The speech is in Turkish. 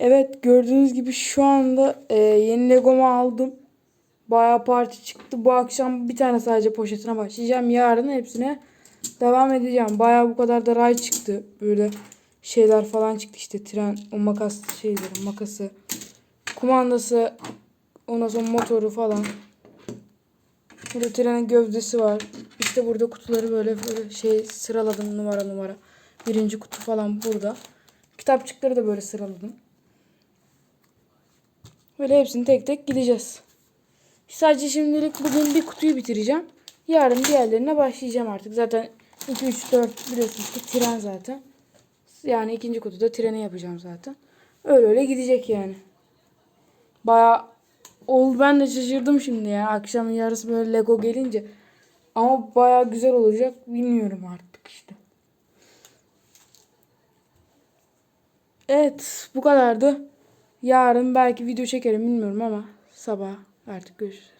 Evet gördüğünüz gibi şu anda e, yeni Legomu aldım. Bayağı parça çıktı. Bu akşam bir tane sadece poşetine başlayacağım. Yarın hepsine devam edeceğim. Bayağı bu kadar da ray çıktı. Böyle şeyler falan çıktı işte tren, o makas şeyleri, makası, kumandası, ondan sonra motoru falan. Burada trenin gövdesi var. İşte burada kutuları böyle böyle şey sıraladım numara numara. Birinci kutu falan burada. Kitapçıkları da böyle sıraladım. Böyle hepsini tek tek gideceğiz. Sadece şimdilik bugün bir kutuyu bitireceğim. Yarın diğerlerine başlayacağım artık. Zaten 2, 3, 4 biliyorsunuz ki tren zaten. Yani ikinci kutuda treni yapacağım zaten. Öyle öyle gidecek yani. Baya oldu ben de şaşırdım şimdi ya. Akşamın yarısı böyle Lego gelince. Ama baya güzel olacak. Bilmiyorum artık işte. Evet bu kadardı. Yarın belki video çekerim bilmiyorum ama sabah artık görüşürüz.